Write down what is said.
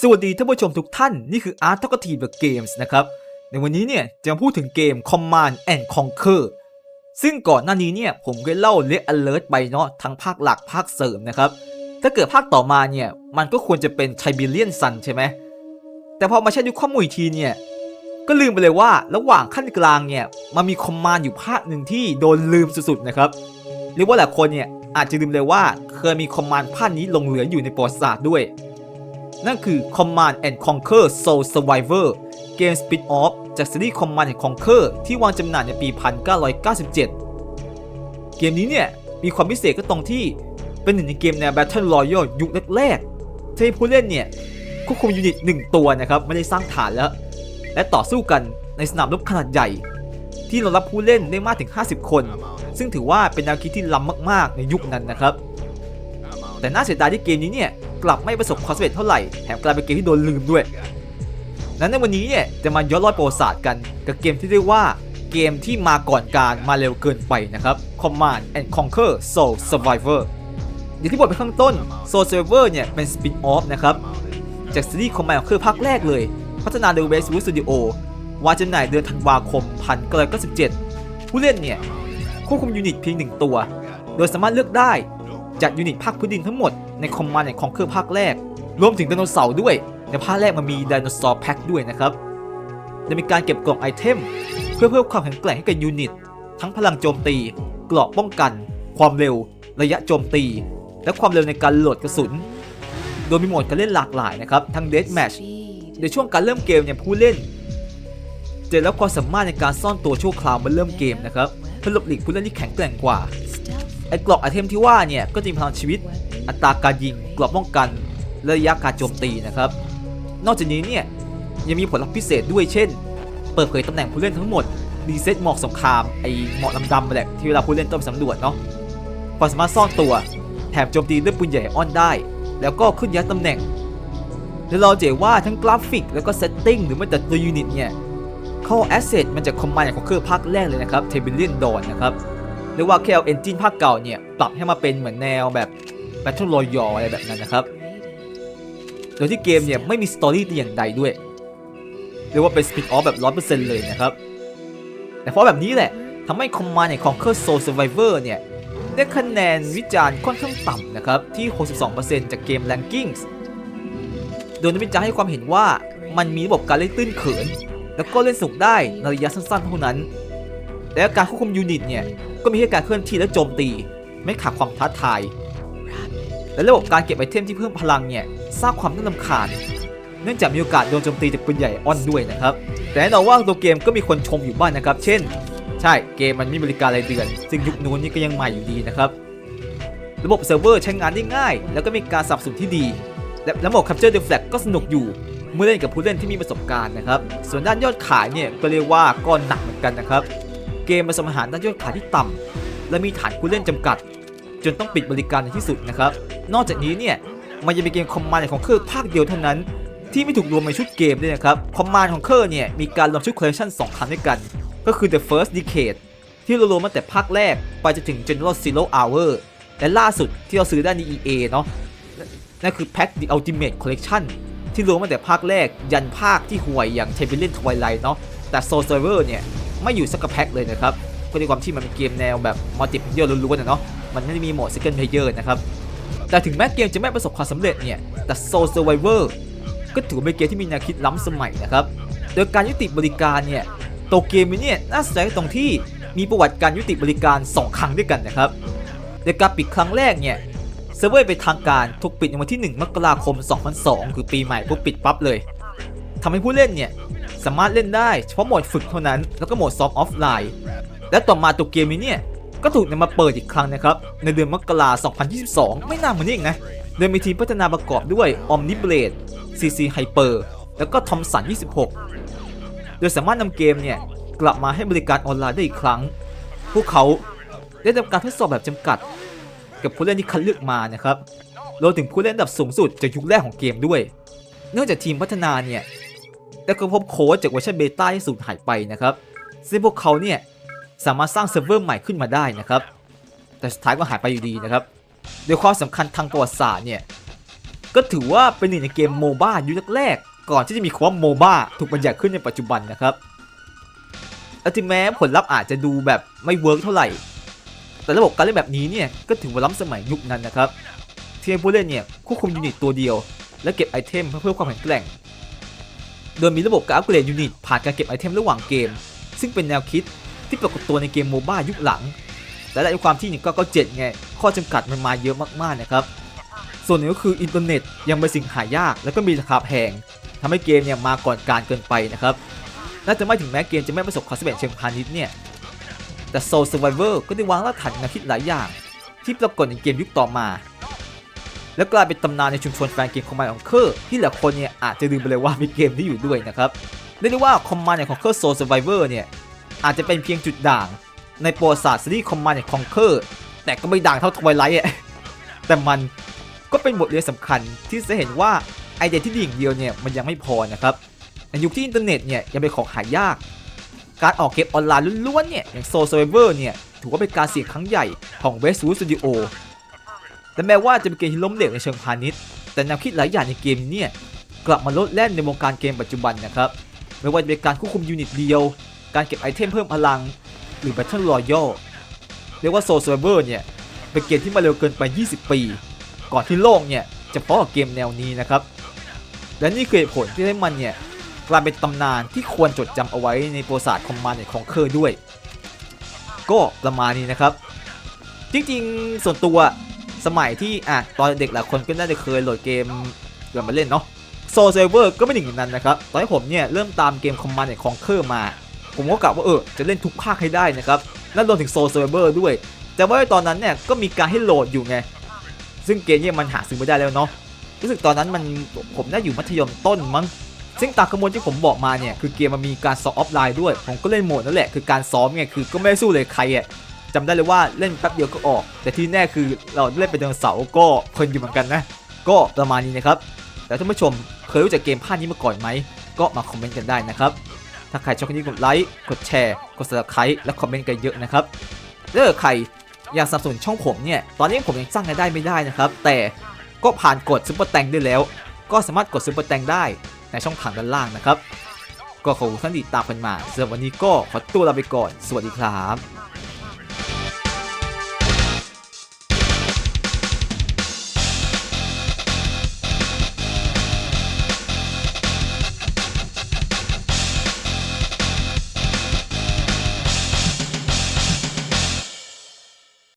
สวัสดีท่านผู้ชมทุกท่าน นี่คือ Art Talkative The Games นะครับ ในวันนี้เนี่ยจะมาพูดถึงเกม Command and Conquer ซึ่งก่อนหน้านี้เนี่ยผมก็เล่าเละ alert ไปเนาะทั้งภาคหลักภาคเสริมนะครับ ถ้าเกิดภาคต่อมาเนี่ย มันก็ควรจะเป็น Tiberian Sun ใช่ไหม แต่พอมาใช้ดูข้อมูลทีเนี่ย ก็ลืมไปเลยว่าระหว่างขั้นกลางเนี่ยมันมีคอมมานด์อยู่ภาคหนึ่งที่โดนลืมสุดๆนะครับเรียกว่าหลายคนเนี่ยอาจจะลืมเลยว่าเคยมีคอมมานด์ภาคนี้ลงเหลืออยู่ในประวัติศาสตร์ด้วย นั่นคือ Command and Conquer Soul Survivor เกมสปินออฟจากซีรีส์ Command and Conquer ที่วางจำหน่ายในปี 1997 เกมนี้เนี่ย มีความพิเศษก็ตรงที่เป็นหนึ่งในเกมแนว Battle Royale ยุคแรกๆที่ผู้เล่นเนี่ยควบคุมยูนิตหนึ่งตัวนะครับ ไม่ได้สร้างฐานแล้ว และต่อสู้กันในสนามรบขนาดใหญ่ ที่รองรับผู้เล่นได้มากถึง 50 คน ซึ่งถือว่าเป็นแนวคิดที่ล้ำมาก ๆ ในยุคนั้นนะครับ แต่น่าเสียดายที่เกมนี้เนี่ย กลับไม่ประสบความสำเร็จเท่าไหร่ แถมกลายเป็นเกมที่โดนลืมด้วย นั้นในวันนี้เนี่ยจะมาย้อนรอยประวัติศาสตร์กัน กับเกมที่เรียกว่าเกมที่มาก่อนการมาเร็วเกินไปนะครับ Command and Conquer Soul Survivor อย่างที่บอกไปข้างต้น Soul Survivor เนี่ยเป็นสปินออฟนะครับ จากซีรีส์ Command Conquer ภาคแรกเลย พัฒนาโดย Westwood Studio วางจำหน่ายเดือนธันวาคม 1997 ผู้เล่นเนี่ยควบคุมยูนิตเพียงหนึ่งตัว โดยสามารถเลือกได้ จากยูนิตภาคพื้นดินทั้งหมดใน Command and Conquer ภาคแรก รวมถึงไดโนเสาร์ด้วย ในภาคแรกมันมีไดโนเสาร์แพ็คด้วยนะครับจะมีการเก็บกล่องไอเทม เพื่อเพิ่มความแข็งแกร่งให้กับยูนิต ทั้งพลังโจมตี เกราะป้องกัน ความเร็ว ระยะโจมตี และความเร็วในการโหลดกระสุน โดยมีโหมดการเล่นหลากหลายนะครับ ทั้ง Death Match ในช่วงการเริ่มเกมเนี่ยผู้เล่นจะรับความสามารถในการซ่อนตัวชั่วคราวเมื่อเริ่มเกมนะครับเพื่อหลบหลีกผู้เล่นที่แข็งแกร่งกว่า ไอ้กรอกไอเทมที่ว่าเนี่ยก็จะมีพลังชีวิต อัตราการยิงกรอบป้องกันและระยะการโจมตีนะครับ นอกจากนี้เนี่ยยังมีผลลัพธ์พิเศษด้วยเช่น เปิดเผยตำแหน่งผู้เล่นทั้งหมดรีเซ็ตหมอกสงครามไอหมอกดำๆไปแหละที่เวลาผู้เล่นต้องไปสำรวจเนาะความสามารถซ่อนตัวแถมโจมตีด้วยปืนใหญ่ออนได้ แล้วก็ขึ้นย้ายตำแหน่งแล้วเราเห็นว่าทั้งกราฟิกแล้วก็เซตติ้งหรือแม้แต่ตัวยูนิตเนี่ยเข้าแอสเซทมันจากคอมมานด์ของเครื่องภาคแรกเลยนะครับเทเบิลเลียนดอนนะครับ เรียกว่าแค่เอาเอนจินภาคเก่าเนี่ย ปรับให้มาเป็นเหมือนแนวแบบ Battle Royale อะไรแบบนั้นนะครับโดยที่เกมเนี่ยไม่มีสตอรี่แต่อย่างใดด้วยเรียกว่าเป็นสปินออฟแบบ100%เลยนะครับ แต่เพราะแบบนี้แหละทำให้ Command ใน Conquer Soul Survivor เนี่ย ได้คะแนนวิจารณ์ค่อนข้างต่ำนะครับ ที่ 62%จากเกม Rankings โดยนักวิจารณ์ให้ความเห็นว่ามันมีระบบการเล่นตื้นเขิน แล้วก็เล่นสนุกได้ในระยะสั้นๆเท่านั้น และการควบคุมยูนิตเนี่ย ก็มีแค่การเคลื่อนที่และโจมตี ไม่ขาดความท้าทาย และระบบการเก็บไอเทมที่เพิ่มพลังเนี่ยสร้างความน่ารำคาญ เนื่องจากมีโอกาสโดนโจมตีจากปืนใหญ่ออนด้วยนะครับ แต่แน่นอนว่าตัวเกมก็มีคนชมอยู่บ้างนะครับ เช่น ใช่เกมมันมีบริการรายเดือน ซึ่งยุคนู้นนี่ก็ยังใหม่อยู่ดีนะครับ ระบบเซิร์ฟเวอร์ใช้งานได้ง่าย แล้วก็มีการสับสนที่ดี และระบบ Capture the Flag ก็สนุกอยู่เมื่อเล่นกับผู้เล่นที่มีประสบการณ์นะครับ ส่วนด้านยอดขายเนี่ยก็เรียกว่าก็หนักเหมือนกันนะครับ เกมมาสมหารด้านยอดขายที่ต่ำและมีฐานผู้เล่นจำกัด จนต้องปิดบริการในที่สุดนะครับ นอกจากนี้เนี่ยมันยังเป็นเกมคอมมานด์ของเครื่องภาคเดียวเท่านั้น ที่ไม่ถูกรวมในชุดเกมด้วยนะครับคอมมานด์ของเครื่องเนี่ยมีการรวมชุดคอลเลคชัน2ครั้งด้วยกัน ก็คือ The First Decade ที่เรารวมมาแต่ภาคแรกไปจนถึง General Zero Hour และล่าสุดที่เราซื้อได้ใน EA เนาะนั่นคือ Pack The Ultimate Collection ที่รวมมาแต่ภาคแรกยันภาคที่ห่วยอย่าง Champion Twilight เนาะแต่ Soul Survivor เนี่ย ไม่อยู่สักกระแพ็คเลยนะครับก็ด้วยความที่มันเป็นเกมแนวแบบมัลติเพเยอร์ล้วนๆนะเนาะมันไม่ได้มีโหมด Second Player นะครับแต่ถึงแม้เกมจะไม่ประสบความสำเร็จเนี่ยแต่ Soul Survivor ก็ถือเป็นเกมที่มีแนวคิดล้ำสมัยนะครับโดยการยุติบริการเนี่ยตัวเกมนี้เนี่ยน่าสนใจตรงที่มีประวัติการยุติบริการ 2 ครั้งด้วยกันนะครับโดยการปิดครั้งแรกเนี่ยเซิร์ฟเวอร์เป็นทางการถูกปิดในวันที่ 1 มกราคม 2002 คือปีใหม่ปุ๊บปิดปั๊บเลยทำให้ผู้เล่นเนี่ย สามารถเล่นได้เฉพาะโหมดฝึกเท่านั้น แล้วก็โหมดซ้อมออฟไลน์ และต่อมาตัวเกมนี้เนี่ย ก็ถูกนำมาเปิดอีกครั้งนะครับ ในเดือนมกราคม 2022 ไม่นานมานี้เองนะ โดยมีทีมพัฒนาประกอบด้วย Omniblade CC Hyper แล้วก็ Thomson 26 โดยสามารถนำเกมเนี่ย กลับมาให้บริการออนไลน์ได้อีกครั้ง พวกเขาได้ทำการทดสอบแบบจำกัด กับผู้เล่นที่คัดเลือกมานะครับรวมถึงผู้เล่นระดับสูงสุดจากยุคแรกของเกมด้วย เนื่องจากทีมพัฒนาเนี่ย ได้ค้นพบโค้ดจากเวอร์ชันเบต้าที่สูญหายไปนะครับซึ่งพวกเขาเนี่ยสามารถสร้างเซิร์ฟเวอร์ใหม่ขึ้นมาได้นะครับ แต่สุดท้ายก็หายไปอยู่ดีนะครับ โดยความสำคัญทางประวัติศาสตร์เนี่ย ก็ถือว่าเป็นหนึ่งในเกมโมบ้ายุคแรกก่อนที่จะมีคำว่าโมบ้าถูกบัญญัติขึ้นในปัจจุบันนะครับและถึงแม้ผลลัพธ์อาจจะดูแบบไม่เวิร์กเท่าไหร่ แต่ระบบการเล่นแบบนี้เนี่ยก็ถือว่าล้ำสมัยยุคนั้นนะครับที่ให้ผู้เล่นเนี่ยควบคุมยูนิตตัวเดียว และเก็บไอเทมเพื่อเพิ่มความแข็งแกร่ง โดยมีระบบการอัปเกรดยูนิตผ่านการเก็บไอเทมระหว่างเกม ซึ่งเป็นแนวคิดที่ปรากฏตัวในเกมโมบ้ายุคหลัง และในความที่ 1997 ไง ข้อจำกัดมันมาเยอะมากๆนะครับ ส่วนหนึ่งก็คืออินเทอร์เน็ตยังเป็นสิ่งหายาก และก็มีราคาแพงทำให้เกมเนี่ยมาก่อนการเกินไปนะครับน่าจะไม่ถึงแม้เกมจะไม่ประสบความสำเร็จเชิงพาณิชย์เนี่ย แต่ Soul Survivor ก็ได้วางรากฐานแนวคิดหลายอย่าง ที่ปรากฏในเกมยุคต่อมา และกลายเป็นตำนานในชุมชนแฟนเกมคอมมานด์ของเคอร์ที่หลายคนเนี่ยอาจจะลืมไปเลยว่ามีเกมนี้อยู่ด้วยนะครับเรียกได้ว่าคอมมานด์ของเคอร์ Soul Survivor เนี่ยอาจจะเป็นเพียงจุดด่าง ในประวัติศาสตร์ซีรีส์คอมมานด์ของเคอร์แต่ก็ไม่ด่างเท่าทวายไลท์อะแต่มันก็เป็นบทเรียนสำคัญที่จะเห็นว่าไอเดียที่ดีอย่างเดียวเนี่ยมันยังไม่พอนะครับในยุคที่อินเทอร์เน็ตเนี่ยยังเป็นของหายาก การออกเกมออนไลน์ล้วนๆเนี่ยอย่าง Soul Survivor เนี่ยถือว่าเป็นการเสี่ยงครั้งใหญ่ของ Westwood Studio แต่ แม้ว่าจะเป็นเกมที่ล้มเหลวในเชิงพาณิชย์ แต่แนวคิดหลายอย่างในเกมเนี่ยกลับมาลดแล่นในวงการเกมปัจจุบันนะครับ ไม่ว่าจะเป็นการควบคุมยูนิตเดียว การเก็บไอเทมเพิ่มพลัง หรือ Battle Royale เรียกว่า Soul Survivor เนี่ย เป็นเกมที่มาเร็วเกินไป 20 ปี ก่อนที่โลกเนี่ยจะพบกับเกมแนวนี้นะครับ และนี่คือผลที่ให้มันเนี่ยกลายเป็นตำนานที่ควรจดจำเอาไว้ในประวัติศาสตร์คอมมานด์ของเคอร์ด้วย ก็ประมาณนี้นะครับ จริงๆ ส่วนตัว สมัยที่อะตอนเด็กหลายคนก็น่าจะเคยโหลดเกมเกิดมาเล่นเนาะ Soul Survivor ก็ไม่หนึ่งนั้นนะครับ ตอนที่ผมเนี่ยเริ่มตามเกมคอมมานด์ของเคอร์มา ผมก็กะว่าเออจะเล่นทุกภาคให้ได้นะครับนั่นรวมถึง Soul Survivor ด้วย แต่ว่าตอนนั้นเนี่ยก็มีการให้โหลดอยู่ไง ซึ่งเกมเนี่ยมันหาซื้อไม่ได้แล้วเนาะรู้สึกตอนนั้นมันผมน่าอยู่มัธยมต้นมั้งซึ่งตามข้อมูลที่ผมบอกมาเนี่ยคือเกมมันมีการซ้อมออฟไลน์ด้วย ผมก็เล่นโหมดนั่นแหละคือการซ้อมไงคือก็ไม่สู้เลยใครอะ จำได้เลยว่าเล่นแป๊บเดียวก็ออก แต่ที่แน่คือเราเล่นเป็นไดโนเสาร์ก็เพลินอยู่เหมือนกันนะ ก็ประมาณนี้นะครับ แต่ท่านผู้ชมเคยรู้จักเกมภาคนี้มาก่อนไหม ก็มาคอมเมนต์กันได้นะครับ ถ้าใครชอบคลิปนี้กดไลค์ กดแชร์ กด subscribe และคอมเมนต์กันเยอะนะครับถ้าเกิดใครอยากสนับสนุนช่องผมเนี่ย ตอนนี้ผมยังสร้างรายได้ไม่ได้นะครับ แต่ก็ผ่านกดซุปเปอร์แตงได้แล้ว ก็สามารถกดซุปเปอร์แตงได้ในช่องทางด้านล่างนะครับ ก็ขอบคุณท่านที่ติดตามกันมาสำหรับวันนี้ก็ขอตัวลาไปก่อน สวัสดีครับ